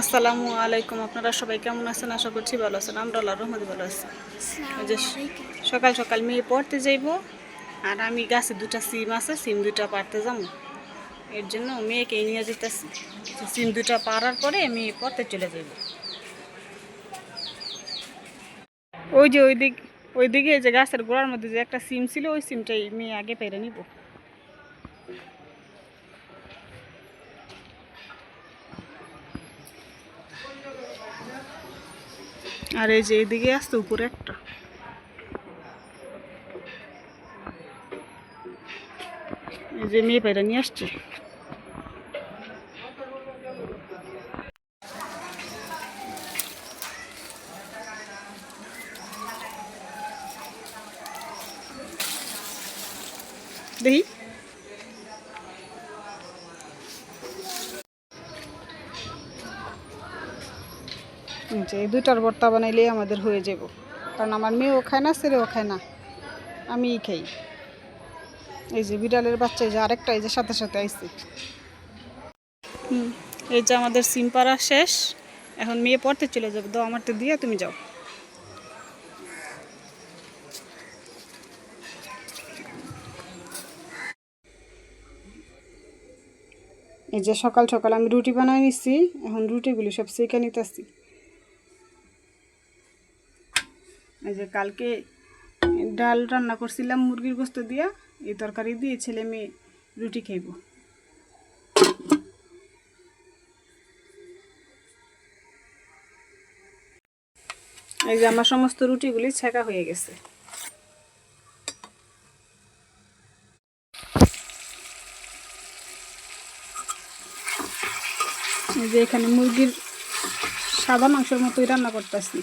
আসসালামু আলাইকুম আপনারা সবাই কেমন আছেন? আশা করছি ভালো আছেন। আমরা আল্লাহ রহমতে ভালো আছি। যে সকাল সকাল মেয়ে পড়তে যাইব আর আমি গাছে দুটা সিম আছে সিম দুটা পারতে যাব। এর জন্য মেয়েকে নিয়ে যেতেছি। সিম দুটা পারার পরে মেয়ে পড়তে চলে যাইব। ওই যে ওই দিক ওই দিকে যে গাছের গোড়ার মধ্যে যে একটা সিম ছিল ওই সিমটাই মেয়ে আগে পেরে নিব। আর এই যে এইদিকে আসছে উপরে একটা। এই যে মেয়ে পেরে নিয়ে আসছে। দেখি। যে এই দুটার ভর্তা বানাইলেই আমাদের হয়ে যাব কারণ আমার মেয়েও খায় না, ছেলেও খায় না। আমিই খাই। এই যে বিড়ালের বাচ্চা, এই যে আরেকটা, এই যে সাথে সাথে হুম, এই যে আমাদের সিম পাড়া শেষ। এখন মেয়ে পড়তে চলে যাবে। দাও আমারটা দিয়ে তুমি যাও। এই যে সকাল সকাল আমি রুটি বানাই নিচ্ছি এখন রুটিগুলি সব সেঁকে নিতেছি। এই যে কালকে ডাল রান্না করছিলাম মুরগির গোস্ত দিয়া, এই তরকারি দিয়ে ছেলে মেয়ে রুটি খাইব। এই যে আমার সমস্ত রুটিগুলি ছেঁকা হয়ে গেছে। যে এখানে মুরগির সাদা মাংসের মতোই রান্না করতেছি।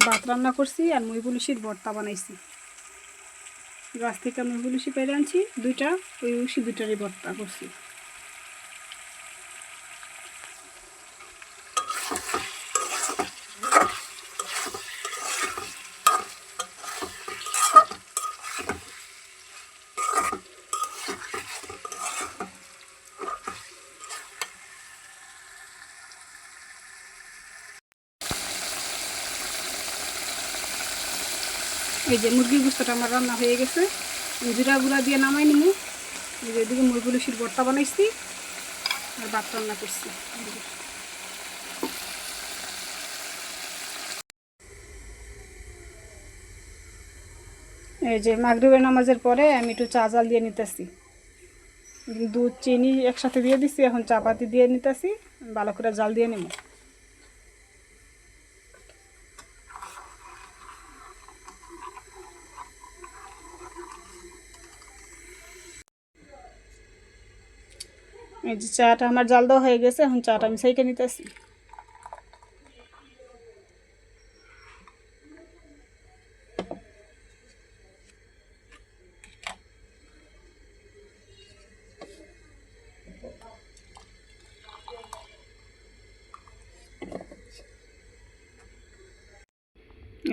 ভাত রান্না করছি আর মুই পুলিশির ভর্তা বানাইছি। গাছ থেকে পুলিশি পেরে আনছি, দুইটা, ওই উসি দুইটারই ভর্তা করছি। এই যে মুরগির গুস্তটা আমার রান্না হয়ে গেছে। জিরা গুঁড়া দিয়ে নামাই নিমু। এই যে এদিকে মুরগুলিশির ভর্তা বানাইছি আর ভাত রান্না করছি। এই যে মাগরিবের নামাজের পরে আমি একটু চা জাল দিয়ে নিতেছি। দুধ, চিনি একসাথে দিয়ে দিছি, এখন চা পাতি দিয়ে নিতেছি, ভালো করে জাল দিয়ে নেব এই যে চাটা আমার জাল দেওয়া হয়ে গেছে, এখন চাটা আমি সেইকে নিতেছি।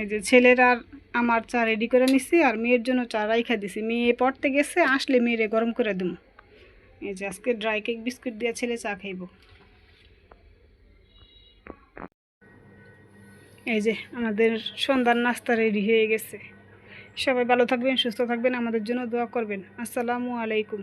এই যে ছেলের আর আমার চা রেডি করে নিছি, আর মেয়ের জন্য চা রাইখা দিছি। মেয়ে পড়তে গেছে, আসলে মেয়েরে গরম করে দেবো এই যে আজকে ড্রাই কেক বিস্কুট দিয়ে ছেলে চা খাইব। এই যে আমাদের সন্ধ্যার নাস্তা রেডি হয়ে গেছে। সবাই ভালো থাকবেন, সুস্থ থাকবেন, আমাদের জন্য দোয়া করবেন। আসসালামু আলাইকুম।